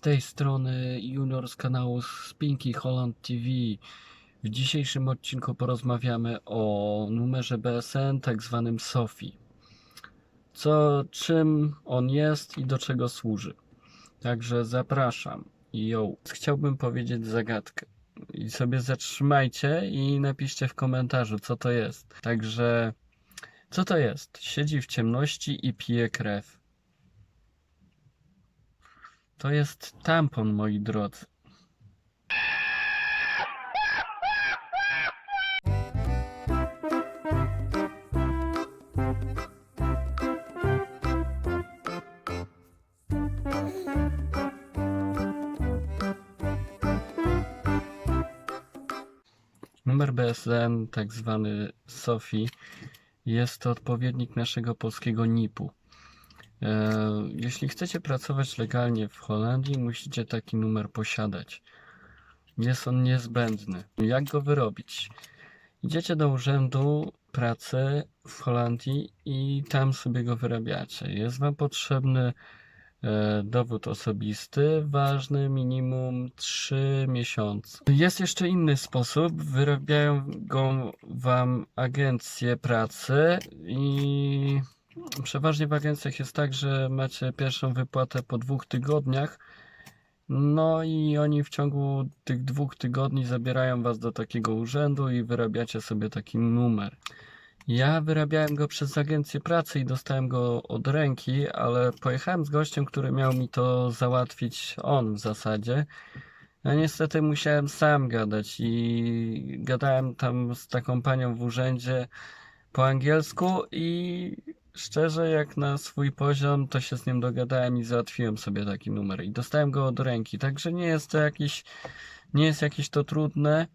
tej strony Junior z kanału Spinky Holland TV. W dzisiejszym odcinku porozmawiamy o numerze BSN, tak zwanym SOFI. Co, czym on jest i do czego służy. Także zapraszam. Yo. Chciałbym powiedzieć zagadkę. I sobie zatrzymajcie i napiszcie w komentarzu, co to jest. Także, co to jest? Siedzi w ciemności i pije krew. To jest tampon, moi drodzy. Numer BSN, tak zwany SOFI, jest to odpowiednik naszego polskiego NIP-u. E, Jeśli chcecie pracować legalnie w Holandii, musicie taki numer posiadać. Jest on niezbędny. Jak go wyrobić? Idziecie do urzędu pracy w Holandii i tam sobie go wyrabiacie. Jest Wam potrzebny e, dowód osobisty, ważny minimum 3 miesiące. Jest jeszcze inny sposób. Wyrabiają go Wam agencje pracy i Przeważnie w agencjach jest tak, że macie pierwszą wypłatę po dwóch tygodniach. No i oni w ciągu tych dwóch tygodni zabierają was do takiego urzędu i wyrabiacie sobie taki numer. Ja wyrabiałem go przez agencję pracy i dostałem go od ręki, ale pojechałem z gościem, który miał mi to załatwić on w zasadzie. No niestety musiałem sam gadać i gadałem tam z taką panią w urzędzie po angielsku i szczerze jak na swój poziom to się z nim dogadałem i załatwiłem sobie taki numer i dostałem go od ręki, także nie jest to jakiś nie jest jakieś to trudne.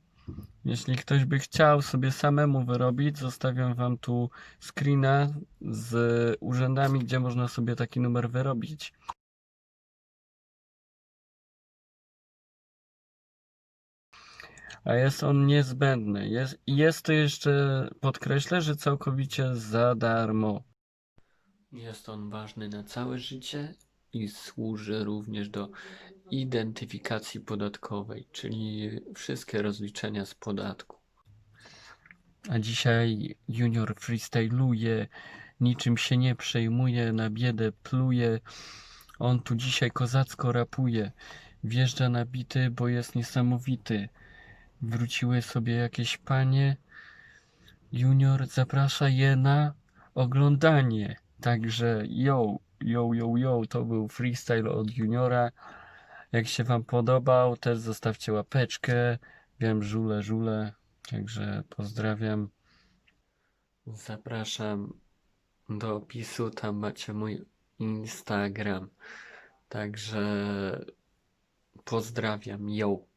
Jeśli ktoś by chciał sobie samemu wyrobić, zostawiam wam tu screena z urzędami, gdzie można sobie taki numer wyrobić. A jest on niezbędny. Jest, jest to jeszcze, podkreślę, że całkowicie za darmo. Jest on ważny na całe życie i służy również do identyfikacji podatkowej, czyli wszystkie rozliczenia z podatku. A dzisiaj Junior freestyluje, niczym się nie przejmuje, na biedę pluje. On tu dzisiaj kozacko rapuje. Wjeżdża na bity, bo jest niesamowity. Wróciły sobie jakieś panie. Junior zaprasza je na oglądanie. Także yo, yo, yo, yo, to był freestyle od Juniora. Jak się Wam podobał, też zostawcie łapeczkę. Wiem, żule, żule. Także pozdrawiam. Zapraszam do opisu, tam macie mój Instagram. Także pozdrawiam, yo.